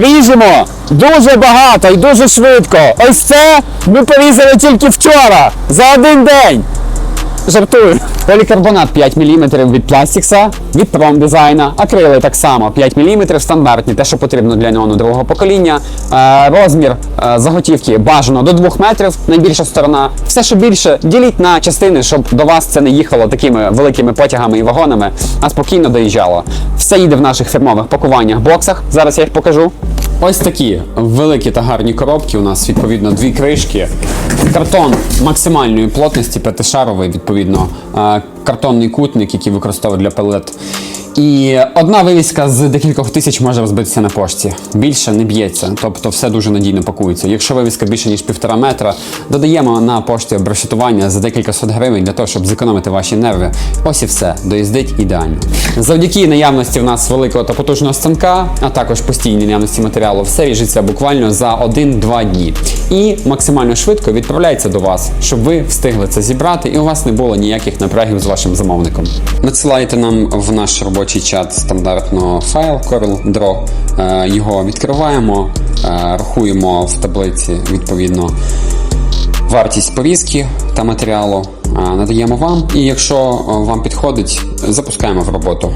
Ріжемо дуже багато і дуже швидко. Ось це ми порізали тільки вчора, за один день. Жартую. Полікарбонат 5 мм від Пластікса, від промдизайна, акрили так само 5 мм стандартні, те, що потрібно для неону другого покоління. Е, розмір е, заготівки бажано до 2 метрів, найбільша сторона. Все, що більше, діліть на частини, щоб до вас це не їхало такими великими потягами і вагонами, а спокійно доїжджало. Все їде в наших фірмових пакуваннях, боксах. Зараз я їх покажу. Ось такі великі та гарні коробки. У нас відповідно дві кришки. Картон максимальної плотності, п'ятишаровий, відповідно, е, картонний кутник, який використовують для пелет. І одна вивіска з декількох тисяч може розбитися на пошті. Більше не б'ється, тобто все дуже надійно пакується. Якщо вивіска більше ніж півтора метра, додаємо на пошті обрешетування за декілька сот гривень для того, щоб зекономити ваші нерви. Ось і все, доїздить ідеально. Завдяки наявності в нас великого та потужного станка, а також постійній наявності матеріалу, все ріжеться буквально за 1-2 дні. І максимально швидко відправляється до вас, щоб ви встигли це зібрати і у вас не було ніяких напрягів з вашим замовником. Надсилайте нам в наш робочий чат стандартно файл Corel. Е, Його відкриваємо, е, рахуємо в таблиці відповідно вартість порізки та матеріалу, е, надаємо вам. І якщо вам підходить, запускаємо в роботу.